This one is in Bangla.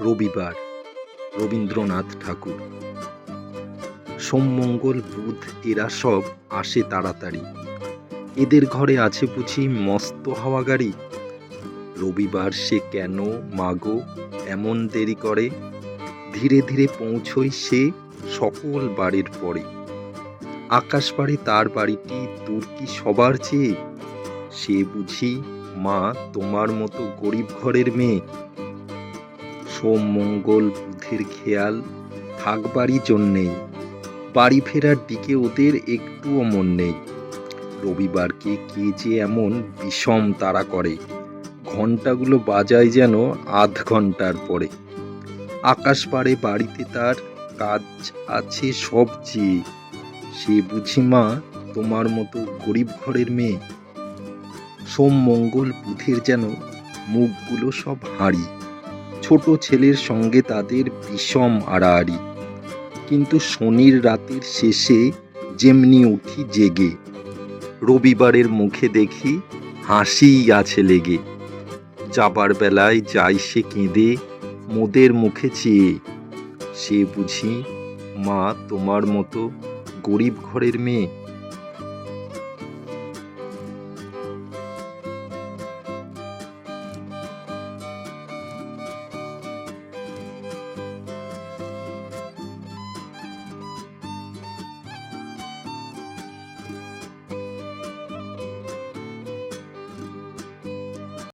রবিবার, রবীন্দ্রনাথ ঠাকুর। সোমমঙ্গল, বুধ, এরা সব আসে তাড়াতাড়ি। এদের ঘরে আছে বুঝি মস্ত হাওয়া গাড়ি। রবিবার সে কেন, মাগো, এমন দেরি করে? ধীরে ধীরে পৌঁছই সে সকল বাড়ির পরে। আকাশ পাড়ে তার বাড়িটি দূর কি সবার চেয়ে? সে বুঝি, মা, তোমার মতো গরিব ঘরের মেয়ে। সোম মঙ্গল বুধের খেয়াল থাকবারই জন্যেই বাড়ি ফেরার দিকে ওদের একটুও মন নেই। রবিবারকে কে যে এমন বিষম তারা করে। ঘন্টাগুলো বাজায় যেন আধ ঘণ্টার পরে। আকাশ পাড়ে বাড়িতে তার কাজ আছে সব চেয়ে। সে বুঝি মা, তোমার মতো গরিব ঘরের মেয়ে। সোম মঙ্গল বুধের যেন মুখগুলো সব হাঁড়ি। ছোট ছেলের সঙ্গে তাদের বিষম আড়াআড়ি। কিন্তু শনির রাতের শেষে যেমনি উঠি জেগে, রবিবারের মুখে দেখি হাসিই আছে লেগে। যাবার বেলায় যাই সে কেঁদে মোদের মুখে চেয়ে। সে বুঝি, মা, তোমার মতো গরিব ঘরের মেয়ে